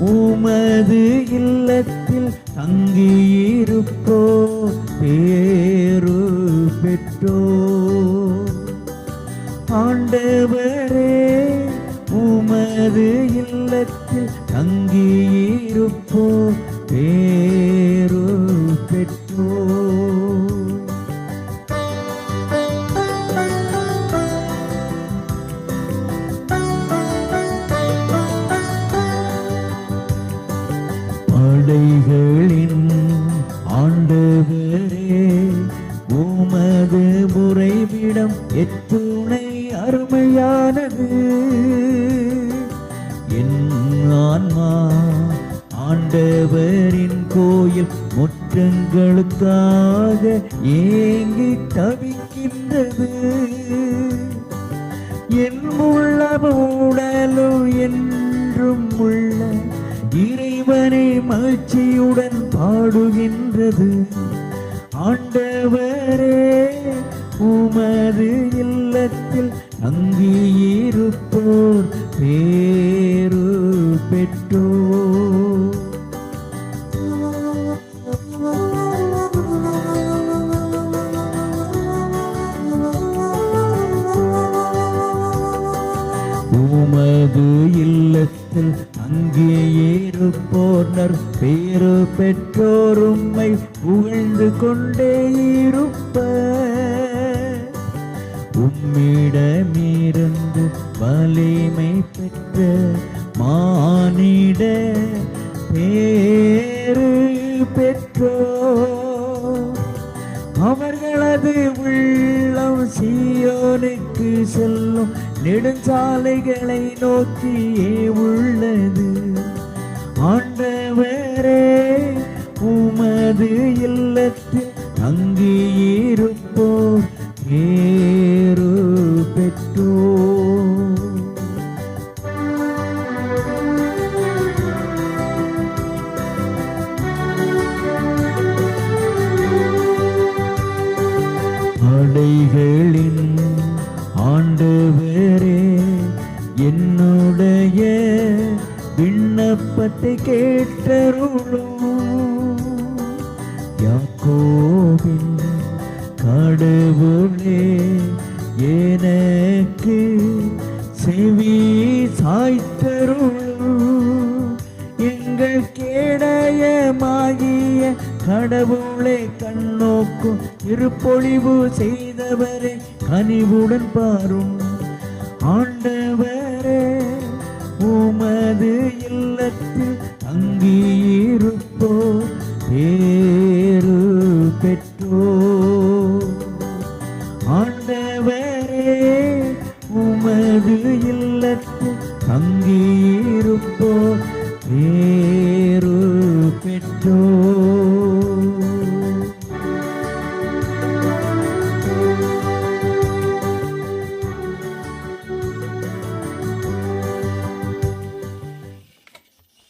உமது இல்லத்தில் தங்கியிருப்போ பேரு பெற்றோ. ஆண்டவரே உமது இல்லத்தில் தங்கியிருப்போ பேரு பெற்றோ. உமது முறைவிடம் எத்துணை அருமையானது. என் ஆன்மா ஆண்டவரின் கோயில் முற்றங்களுக்காக ஏங்கி தவிக்கின்றது. என் உள்ளமுடலும் என்றும் உள்ள இறைவனை மகிழ்ச்சியுடன் பாடுகின்றது. ஆண்டவரே உமது இல்லத்தில் அங்கியிருப்போர் பேரு பெற்றோர் உமது இல்லத்தில் அங்கே இருப்போனர் பேரு பெற்றோர் உம்மை புகழ்ந்து கொண்டே இருப்ப. உம்மிடமிருந்து வலிமை பெற்ற மானிட பேரு பெற்றோர் அவர்களது உள்ளம் சீயோனுக்கு செல்லும் நெடுஞ்சாலைகளை நோக்கியே உள்ளது. ஆண்டவரே உமது இல்லத்தில் அங்கே தங்கியிருப்போர் ஏ வார்த்தை கேட்டருளும். யாக்கோவின் கடவுளே எனக்கு செவி சாய்த்தருளும். எங்கள் கேடயமாகிய கடவுளை கண்ணோக்கும் இருப்பொழிவு செய்தவரே கனிவுடன் பாரும் ஆண்டவரே. காலத்தில் அங்கீயிருப்போ பேரு பெற்றோ ஆண்டவரே உமது இல்லத்தில் அங்கே